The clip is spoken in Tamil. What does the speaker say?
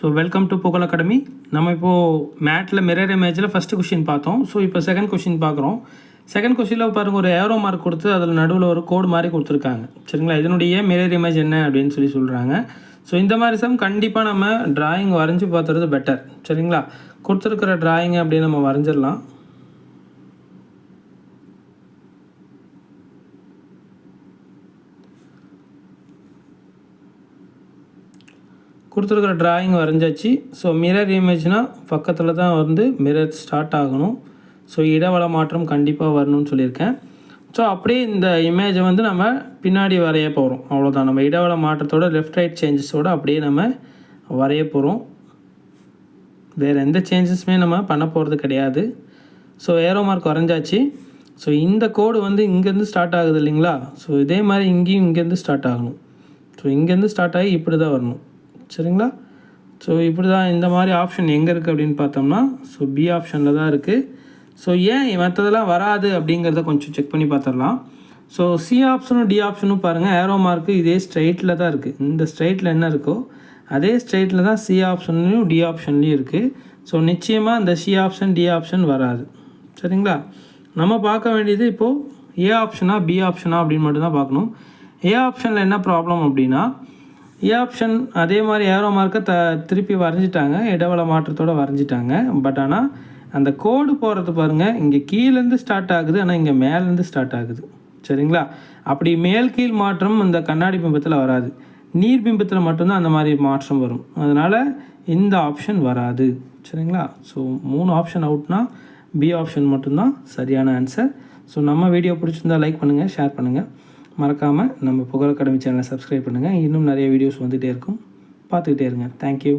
So welcome to Pugazh academy நம்ம இப்போது மேட்டில் மிரர் இமேஜில் ஃபஸ்ட்டு கொஷின் பார்த்தோம். ஸோ இப்போ செகண்ட் கொஷின் பார்க்குறோம். செகண்ட் கொஷினில் பாருங்கள் ஒரு ஏரோ மார்க் கொடுத்து அதில் நடுவில் ஒரு கோடு மாதிரி கொடுத்துருக்காங்க. சரிங்களா? இதனுடைய மிரர் இமேஜ் என்ன அப்படின்னு சொல்லி சொல்கிறாங்க ஸோ இந்த மாதிரி சம் கண்டிப்பாக நம்ம டிராயிங் வரைஞ்சி பார்த்துறது பெட்டர் சரிங்களா? கொடுத்துருக்கிற டிராயிங் அப்படியே நம்ம வரைஞ்சிடலாம். கொடுத்துருக்குற டிராயிங் வரைஞ்சாச்சு. ஸோ மிரர் இமேஜ்னால் பக்கத்தில் தான் வந்து மிரர் ஸ்டார்ட் ஆகணும். ஸோ இடவள மாற்றம் கண்டிப்பாக வரணும்னு சொல்லியிருக்கேன். ஸோ அப்படியே இந்த இமேஜை வந்து நம்ம பின்னாடி வரைய போகிறோம் அவ்வளோதான் நம்ம இடவள மாற்றத்தோட லெஃப்ட் ரைட் சேஞ்சஸோடு அப்படியே நம்ம வரைய போகிறோம் வேறு எந்த சேஞ்சஸுமே நம்ம பண்ண போகிறது கிடையாது. ஸோ ஏரோ மார்க் வரைஞ்சாச்சு. ஸோ இந்த கோடு வந்து இங்கேருந்து ஸ்டார்ட் ஆகுது இல்லைங்களா? ஸோ இதே மாதிரி இங்கேயும் இங்கேருந்து ஸ்டார்ட் ஆகணும். ஸோ இங்கேருந்து ஸ்டார்ட் ஆகி இப்படி தான் வரணும். சரிங்களா? ஸோ இப்படி தான் இந்த மாதிரி ஆப்ஷன் எங்கே இருக்குது அப்படின்னு பார்த்தோம்னா ஸோ பி ஆப்ஷனில் தான் இருக்குது ஸோ ஏன் மற்றதெல்லாம் வராது அப்படிங்கிறத கொஞ்சம் செக் பண்ணி பார்த்துடலாம். ஸோ சி ஆப்ஷனும் டி ஆப்ஷனும் பாருங்கள் ஏரோ மார்க்கு இதே ஸ்ட்ரைட்டில் தான் இருக்குது இந்த ஸ்ட்ரைட்டில் என்ன இருக்கோ அதே ஸ்ட்ரைட்டில் தான் சி ஆப்ஷன்லையும் டி ஆப்ஷன்லேயும் இருக்குது ஸோ நிச்சயமாக இந்த சி ஆப்ஷன் டி ஆப்ஷன் வராது. சரிங்களா? நம்ம பார்க்க வேண்டியது இப்போது ஏ ஆப்ஷனா பி ஆப்ஷனா அப்படின்னு மட்டும்தான் பார்க்கணும். ஏ ஆப்ஷனில் என்ன ப்ராப்ளம் அப்படின்னா E ஏ ஆப்ஷன் அதே மாதிரி ஏரோ மார்க்கை த திருப்பி வரைஞ்சிட்டாங்க. இடவள மாற்றத்தோடு வரைஞ்சிட்டாங்க. பட் ஆனால் அந்த கோடு போகிறது பாருங்கள் இங்கே கீழேருந்து ஸ்டார்ட் ஆகுது. ஆனால் இங்கே மேலேருந்து ஸ்டார்ட் ஆகுது. சரிங்களா? அப்படி மேல் கீழ் மாற்றம் இந்த கண்ணாடி பிம்பத்தில் வராது. நீர் பிம்பத்தில் மட்டும்தான் அந்த மாதிரி மாற்றம் வரும். அதனால் இந்த ஆப்ஷன் வராது. சரிங்களா? ஸோ மூணு ஆப்ஷன் அவுட்னா பி ஆப்ஷன் மட்டும்தான் சரியான ஆன்சர் ஸோ நம்ம வீடியோ பிடிச்சிருந்தா லைக் பண்ணுங்கள் ஷேர் பண்ணுங்கள் மறக்காமல் நம்ம புகழ் அகாடமி சேனலை சப்ஸ்கிரைப் பண்ணுங்கள் இன்னும் நிறைய வீடியோஸ் வந்துகிட்டே இருக்கும். பார்த்துக்கிட்டே இருங்க. தேங்க்யூ